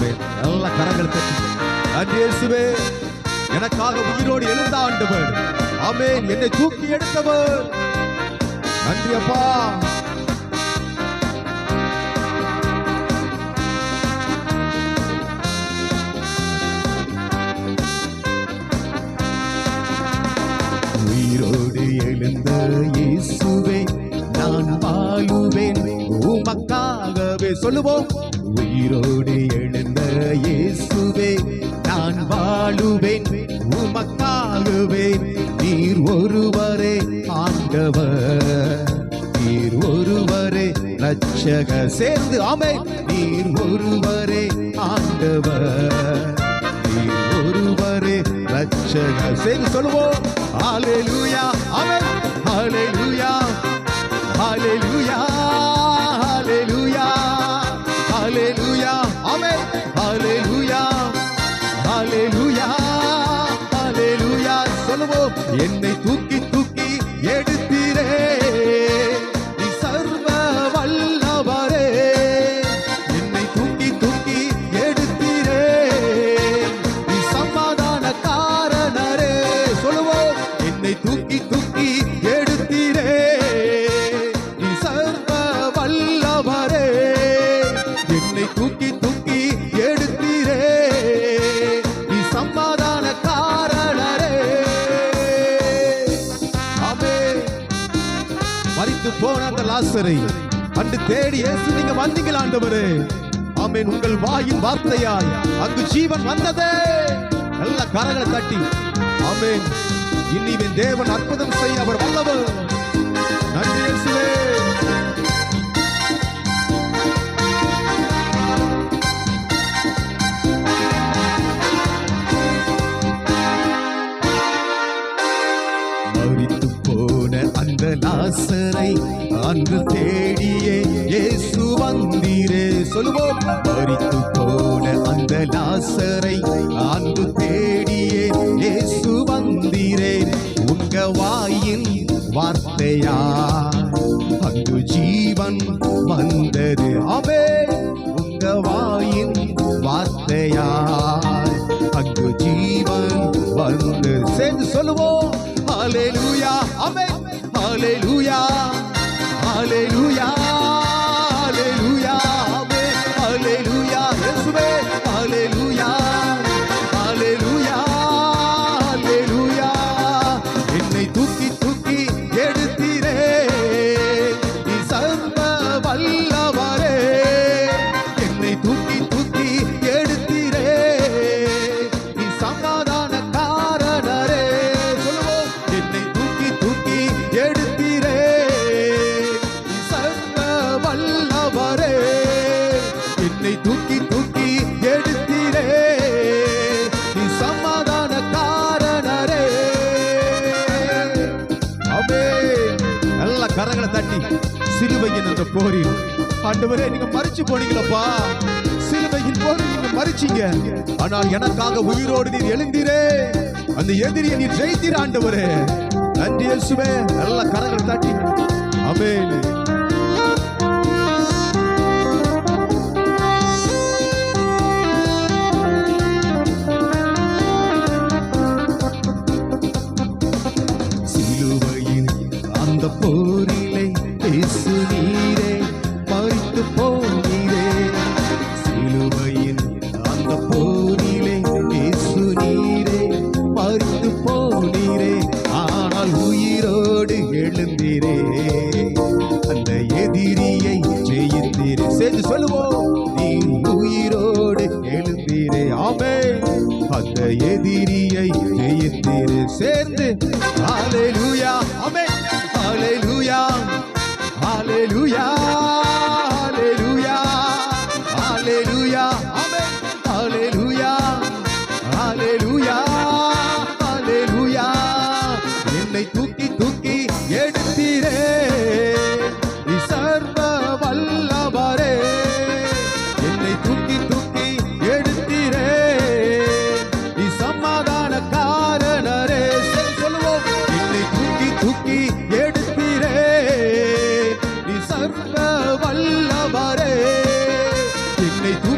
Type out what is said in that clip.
ஆண்டவரே நல்ல கரங்கள் தட்டி நன்றி இயேசுவே எனக்காக உயிரோடு எழுந்த ஆண்டவர். ஆமே என்னை தூக்கி எடுத்தவர். நன்றி அப்பா. உயிரோடு எழுந்த இயேசுவே நான் வாழுவேன். உமக்காகவே சொல்லுவோம் உயிரோடு எழு இயேசுவே நான் வாழுவேன் உமக்காகவே. நீர் ஒருவரே ஆண்டவர். நீர் ஒருவரே ரட்சக சேர்ந்து ஆமை நீர் ஒருவரே ஆண்டவர். நீர் ஒருவரே ரட்சக சேர்ந்து சொல்லுவோம். ஹalleluya. ஆமென். ஹalleluya ஹalleluya. என்னை தூக்கி தூக்கி எடுத்தீரே. லாசரை அன்று தேடி இயேசு நீங்க வந்தீங்களா ஆண்டவரே. உங்கள் வாயின் வார்த்தையாய் அங்கு ஜீவன் வந்ததே. நல்ல கரங்களை தட்டி. ஆமேன். இனிவன் தேவன் அற்புதம் செய்ய அவர் வல்லவர். நன்றி லாசரை அன்று தேடியே இயேசு வந்தீரே. சொல்வோம் மறித்து போன அந்த லாசரை அன்று தேடியே இயேசு வந்தீரே. உங்க வாயின் வார்த்தையா? அங்கு ஜீவன் வந்தது. அவே உங்க வாயின் வார்த்தையா? அங்கு ஜீவன் வந்து சேர்ந்து சொல்லுவோம் ஹalleluya. ஆமென். ஹalleluya ஹalleluya கரங்களை சிலுவையின் அந்த போரில். ஆண்டவரே நீங்க மறிச்சு போனீங்களப்பா. சிலுவையின் போரில் நீங்க மறிச்சீங்க ஆனால் எனக்காக உயிரோடு நீர் எழுந்தீரே. அந்த எதிரியை நீர் ஜெயித்தீர் ஆண்டவரே. நன்றி இயேசுவே. நல்ல கரங்களை தாட்டி. அமேன் அந்த போரிலை இயேசு நீரே பறித்து போனீரே சிலுவையில் அந்த போரிலை இயேசு நீரே பறித்து போனீரே ஆனால் உயிரோடு எழுந்தீரே. அந்த எதிரியை ஜெயித்தீரே. சேர்ந்து சொல்லுவோம் நீ உயிரோடு எழுந்தீரே. ஆமே அந்த எதிரியை ஜெயித்தீரே. சேர்ந்து ஹalleluya. humanity.